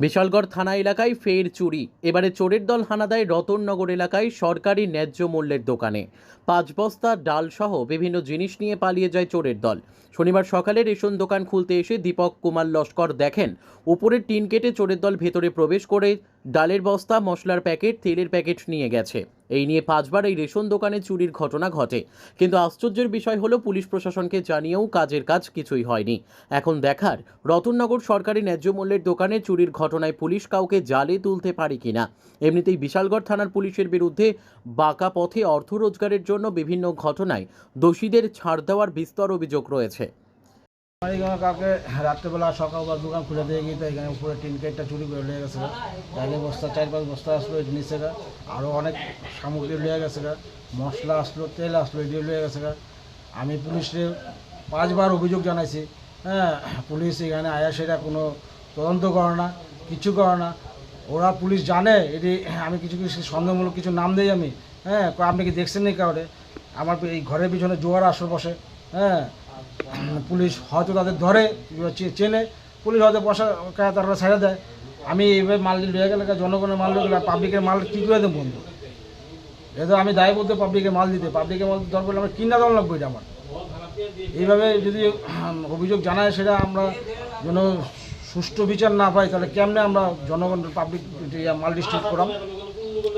বিশালগড় থানা এলাকায় ফের চুরি। এবারে চোরের দল হানা দেয় রতননগর এলাকায় সরকারি ন্যায্য মূল্যের দোকানে। পাঁচ বস্তা ডাল সহ বিভিন্ন জিনিস নিয়ে পালিয়ে যায় চোরের দল। শনিবার সকালে রেশন দোকান খুলতে এসে দীপক কুমার লস্কর দেখেন, উপরের টিন কেটে চোরের দল ভেতরে প্রবেশ করে ডালের বস্তা, মশলার প্যাকেট, তেলের প্যাকেট নিয়ে গেছে। এই নিয়ে পাঁচবার এই রেশন দোকানে চুরির ঘটনা ঘটে। কিন্তু আশ্চর্যের বিষয় হলো, পুলিশ প্রশাসনকে জানিয়েও কাজের কাজ কিছুই হয়নি। এখন দেখার, রতননগর সরকারি ন্যায্য মূল্যের দোকানে চুরির ঘটনায় পুলিশ কাউকে জালে তুলতে পারে কিনা এমনিতেই বিশালগড় থানার পুলিশের বিরুদ্ধে বাঁকা পথে অর্থ রোজগারের জন্য বিভিন্ন ঘটনায় দোষীদের ছাড় দেওয়ার বিস্তর অভিযোগ রয়েছে। এখানে কাউকে রাত্রেবেলা সকালবেলা দোকান খুলে দিয়ে গিয়ে তো এখানে উপরে টিন কেটটা চুরি করে লিয়ে গেছে ডাইলে বস্তা চার পাঁচ বস্তা আসলো নিচে আরও অনেক সামগ্রী লিয়ে গেছে মশলা আসলো, তেল আসলো এগুলো লিয়ে গেছে আমি পুলিশে পাঁচবার অভিযোগ জানাইছি হ্যাঁ পুলিশ এখানে আয়া কোনো তদন্ত করে না, কিছু করে না। ওরা পুলিশ জানে, এটি আমি কিছু কিছু সন্দেহমূলক কিছু নাম দেই আমি হ্যাঁ আপনি কি দেখছেন নি কাউরে? আমার এই ঘরের পিছনে জোয়ার আসর বসে হ্যাঁ পুলিশ হয়তো তাদের ধরে চেনে পুলিশ হয়তো বসা তারা ছেড়ে দেয়। আমি এইভাবে মাল লয়ে গেলে জনগণের মাল লয়ে গেলে পাবলিকের মাল কী করে দেবো বন্ধু? এটা আমি দায় বলতে পাবলিকের মাল দিতে পাবলিকের মাল দরকার হলে আমার কিনা দেওয়া লাগবে এটা আমার। এইভাবে যদি অভিযোগ জানায় সেটা আমরা যেন সুষ্ঠু বিচার না পাই তাহলে কেমনে আমরা জনগণ পাবলিক মাল ডিস্ট্রিক্ট করাম?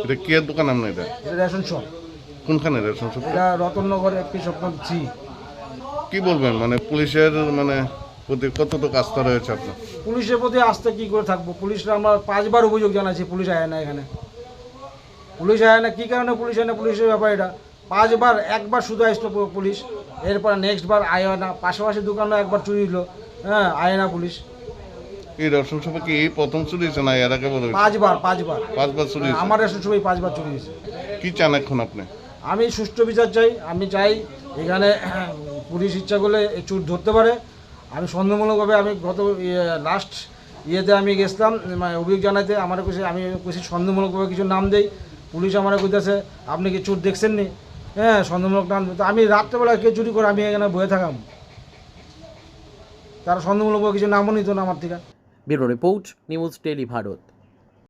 এটা কি দোকান আপনার এটা? এটা রেশন শপ। কোনখানে রেশন শপ? এটা রতননগর একটি স্বপ্ন সি কি বলবেন? মানে পুলিশের মানে প্রতি কতটুকু আস্থা রয়েছে আপনার? পুলিশের প্রতি আস্থা কি করে থাকব? পুলিশরা আমরা পাঁচবার অভিযোগ জানাচ্ছি পুলিশ আয় না এখানে। পুলিশ আয় না কী কারণে পুলিশ আয় না পুলিশের ব্যাপার এটা। পাঁচবার একবার শুধু আসলো পুলিশ এরপর নেক্সট বার আয় না। পাশাপাশি দোকানে একবার চুরি হলো হ্যাঁ আয় না পুলিশ। এই রেশন শপে কি প্রথম চুরি হয়েছে না এর আগে বলে পাঁচবার পাঁচবার। পাঁচবার চুরি আমার রেশন সবাই পাঁচবার চুরি হয়েছে। কি চান এখন আপনি? আমি সুষ্ঠু বিচার চাই, আমি চাই এখানে পুলিশ ইচ্ছা করলে চুর ধরতে পারে। আমি সন্দেহমূলকভাবে আমি গত লাস্ট ইয়েতে আমি গেছিলাম মানে অভিযোগ জানাতে আমার কাছে, আমি কিছু সন্দেহমূলকভাবে কিছু নাম দেই। পুলিশ আমার কইতেছে, আপনি কি চুর দেখছেন নি হ্যাঁ সন্দেহমূলক নাম তো আমি রাত্রেবেলা কে চুরি করে আমি এখানে বয়ে থাকাম। তারা সন্দেহমূলকভাবে কিছু নামও নিত না আমার থেকে। Bureau report, news tele Bharat.